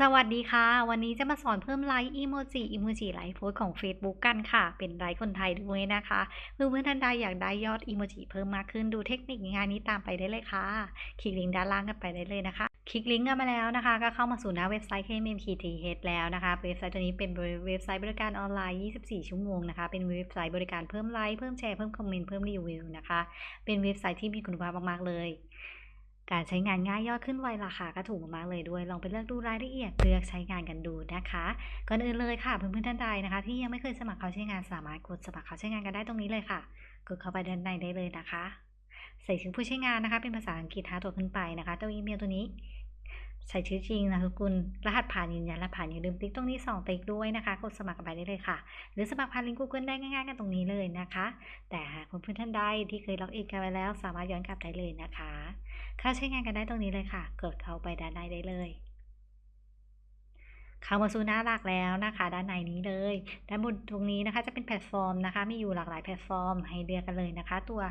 สวัสดีค่ะ วันนี้จะมาสอนเพิ่มไลค์อีโมจิอีโมจิไลค์โพสของ Facebook กันค่ะ เป็นไลค์คนไทยด้วยนะคะเพื่อนๆท่านใดอยากได้ยอดอีโมจิเพิ่มมากขึ้นดูเทคนิคงานนี้ตามไปได้เลยค่ะ คลิกลิงก์ด้านล่างกันไปได้เลยนะคะ คลิกลิงก์กันมาแล้วนะคะ ก็เข้ามาสู่หน้าเว็บไซต์ KMMKTH แล้วนะคะเว็บไซต์ตัวนี้เป็นเว็บไซต์บริการออนไลน์ 24 ชั่วโมงนะคะ เป็นเว็บไซต์บริการเพิ่มไลค์เพิ่มแชร์เพิ่มคอมเมนต์เพิ่มรีวิวนะคะเป็นเว็บไซต์ที่มีคุณภาพมากๆเลย การใช้งานง่ายยอดขึ้นไวราคาก็ถูกมากเลยด้วยลองไปเลือกดูรายละเอียดเลือกใช้งานกันดูนะคะก่อนอื่นเลยค่ะเพื่อนๆท่านใดนะคะ ที่ยังไม่เคยสมัครเข้าใช้งานสามารถกดสมัครเข้าใช้งานกันได้ตรงนี้เลยค่ะกดเข้าไปด้านในได้เลยนะคะ ใส่ชื่อผู้ใช้งานนะคะ เป็นภาษาอังกฤษหาตัวขึ้นไปนะคะตัวอีเมลตัวนี้ ใส่ชื่อจริงนามสกุลรหัสผ่านยืนยันรหัสผ่านอย่าลืมติ๊กตรงนี้2ติ๊กด้วยนะคะกดสมัครกันไปได้เลยค่ะ หรือสมัครผ่านลิงก์ Google ได้ง่ายๆกันตรงนี้เลยนะคะ แต่หากเพื่อนท่านใดที่เคยล็อกอินกันไว้แล้ว สามารถย้อนกลับได้เลยนะคะเข้าใช้งานกันได้ตรงนี้เลยค่ะ กดเข้าไปด้านในได้เลยเข้ามาสู่หน้าหลักแล้วนะคะ ด้านในนี้เลยด้านบนตรงนี้นะคะจะเป็นแพลตฟอร์มนะคะ มีอยู่หลากหลายแพลตฟอร์มให้เลือกกันเลยนะคะ ตัว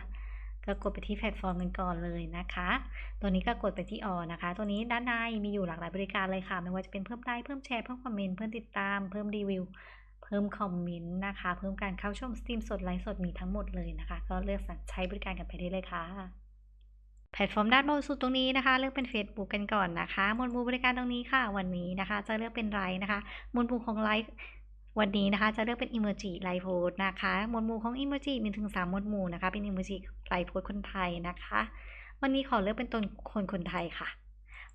ก็กดไปที่แพลตฟอร์มกันก่อนเลยนะคะ ตัวนี้ก็กดไปที่ออนะคะ ตัวนี้ด้านในมีอยู่หลากหลายบริการเลยค่ะ ไม่ว่าจะเป็นเพิ่มไลค์เพิ่มแชร์ เพิ่มคอมเมนต์ เพิ่มติดตาม เพิ่มรีวิว เพิ่มคอมเมนต์นะคะ เพิ่มการเข้าชมสตรีมสดไลฟ์สดมีทั้งหมดเลยนะคะ ก็เลือกใช้บริการกันไปได้เลยค่ะแพลตฟอร์มด้านบนสุดตรงนี้นะคะ เลือกเป็น Facebook กันก่อนนะคะ หมวดหมู่บริการตรงนี้ค่ะ วันนี้นะคะ จะเลือกเป็นไลฟ์นะคะ หมวดหมู่ของไลฟ์ วันนี้นะคะจะเลือกเป็นอิมเมจีไลโพสนะคะหมวดหมู่ของอิมเมจีมีถึง3หมวดหมู่นะคะ เป็นอิมเมจีไลโพสคนไทยนะคะ วันนี้ขอเลือกเป็นตนคนคนไทยค่ะ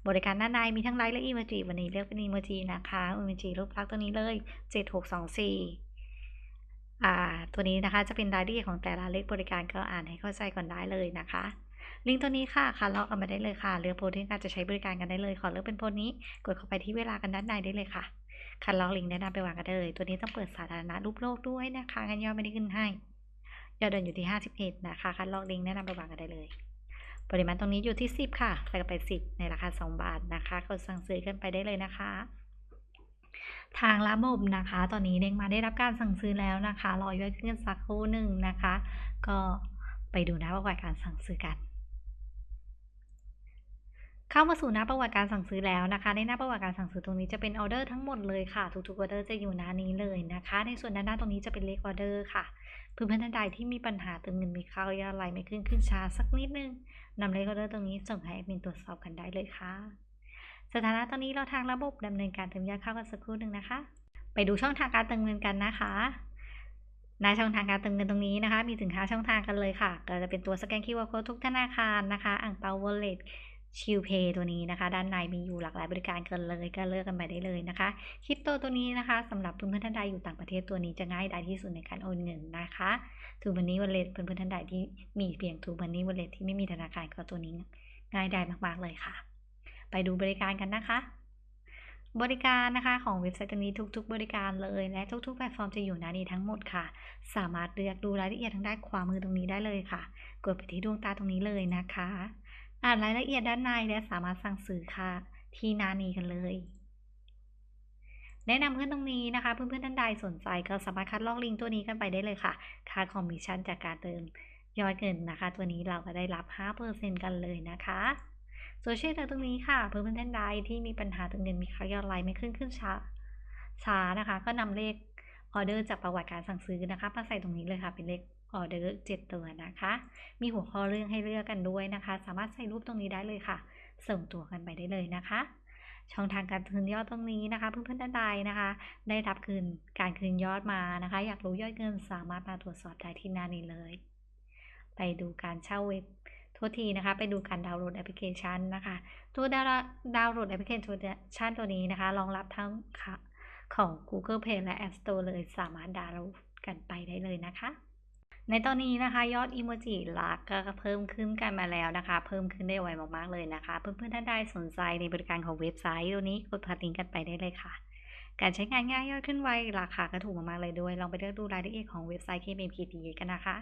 บริการด้านในมีทั้งไลฟ์และอิมเมจีวันนี้เลือกเป็นอิมเมจีนะคะอิมเมจีรูปลักษณ์ตัวนี้เลย7624อ่าตัวนี้นะคะจะเป็นรายละเอียดของแต่ละเลขบริการก็อ่านให้เข้าใจก่อนได้เลยนะคะลิงก์ตัวนี้ค่ะค่ะล็อกกันมาได้เลยค่ะเลือกโพสที่การจะใช้บริการกันได้เลย ขอเลือกเป็นโพสนี้ กดเข้าไปที่เวลากันด้านในได้เลยค่ะ คันล็อกลิงก์แนะนำไปวางกันได้เลย ตัวนี้ต้องเปิดสาธารณะรูปโลกด้วยนะคะงั้นยอดไม่ได้ขึ้นให้ยอดเดินอยู่ที่51นะคะ คันล็อกลิงก์แนะนำไปวางกันได้เลย ปริมาณตรงนี้อยู่ที่ 10 ค่ะใส่กันไป 10 ในราคา 2 บาทนะคะกดสั่งซื้อกันไปได้เลยนะคะ ทางระบบนะคะ ตอนนี้เด้งมาได้รับการสั่งซื้อแล้วนะคะ รอยอดขึ้นสักครู่หนึ่งนะคะ ก็ไปดูนะวัติการสั่งซื้อกัน เข้ามาสู่หน้าประวัติการสั่งซื้อแล้วนะคะ ในหน้าประวัติการสั่งซื้อตรงนี้จะเป็นออเดอร์ทั้งหมดเลยค่ะ ทุกๆออเดอร์จะอยู่หน้านี้เลยนะคะ ในส่วนด้านหน้าตรงนี้จะเป็นเลขออเดอร์ค่ะเพื่อนๆท่านใดที่มีปัญหาเติมเงินมีค่ายอดไลน์ไม่ขึ้นขึ้นช้าสักนิดนึงนำเลขออเดอร์ตรงนี้ส่งให้แอดมินตรวจสอบกันได้เลยค่ะ สถานะตอนนี้เราทางระบบดำเนินการเติมยอดเข้ากันสักครู่หนึ่งนะคะ ไปดูช่องทางการเติมเงินกันนะคะในช่องทางการเติมเงินตรงนี้นะคะ มีถึง5ช่องทางกันเลยค่ะ ก็จะเป็นตัวสแกน QR Code ทุกธนาคารนะคะ อ่างเปา Wallet ชิลเพย์ตัวนี้นะคะ ด้านในมีอยู่หลากหลายบริการกันเลยก็เลือกกันไปได้เลยนะคะคริปโตตัวนี้นะคะสำหรับเพื่อนๆท่านใดอยู่ต่างประเทศตัวนี้จะง่ายดายที่สุดในการโอนเงินนะคะทูบันนี้วอลเล็ตเพื่อนๆท่านใดที่มีเพียงทูบันนี้วอลเล็ตที่ไม่มีธนาคารก็ตัวนี้ง่ายดายมากๆเลยค่ะ ไปดูบริการกันนะคะบริการนะคะของเว็บไซต์ตัวนี้ทุกๆ บริการเลย และทุกๆแพลตฟอร์มจะอยู่หน้านี้ทั้งหมดค่ะ สามารถเลือกดูรายละเอียดทางด้านขวามือตรงนี้ได้เลยค่ะ กดไปที่ดวงตาตรงนี้เลยนะคะ อ่านรายละเอียดด้านในและสามารถสั่งซื้อค่ะ ที่นานีกันเลย แนะนำเพื่อนตรงนี้นะคะ เพื่อนๆท่านใดสนใจก็สามารถคัดลอกลิงก์ตัวนี้กันไปได้เลยค่ะ ค่าคอมมิชชั่นจากการเติมยอดเงินนะคะ ตัวนี้เราก็ได้รับ 5%กันเลยนะคะโซเชียลตรงนี้ค่ะ เพื่อนๆท่านใดที่มีปัญหาติมเงินมีค่ายอดไลน์ไม่ขึ้นขึ้นช้าช้านะคะ ก็นำเลขออเดอร์จากประวัติการสั่งซื้อนะคะมาใส่ตรงนี้เลยค่ะเป็นเลข ออเดอร์เจ็ดตัวนะคะ มีหัวข้อเรื่องให้เลือกกันด้วยนะคะ สามารถใส่รูปตรงนี้ได้เลยค่ะ ส่งตัวกันไปได้เลยนะคะ ช่องทางการคืนยอดตรงนี้นะคะ เพื่อนๆท่านใดนะคะ ได้รับคืนการคืนยอดมานะคะ อยากรู้ยอดเงินสามารถมาตรวจสอบได้ที่หน้านี้เลย ไปดูการเช่าเว็บโทษทีนะคะ ไปดูการดาวน์โหลดแอปพลิเคชันนะคะ ตัวดาวดาวน์โหลดแอปพลิเคชันตัวนี้นะคะ รองรับทั้งของ Google Play และ App Store เลยสามารถดาวน์โหลดกันไปได้เลยนะคะ ในตอนนี้นะคะยอดอิโมจิหลักก็เพิ่มขึ้นกันมาแล้วนะคะ เพิ่มขึ้นได้ไวมากๆเลยนะคะ เพื่อนๆท่านใดสนใจในบริการของเว็บไซต์ตัวนี้กดพัดลิงก์กันไปได้เลยค่ะ การใช้งานง่ายยอดขึ้นไวราคาก็ถูกมากๆเลยด้วย ลองไปเลือกดูรายละเอียดของเว็บไซต์ KMPT กันนะคะ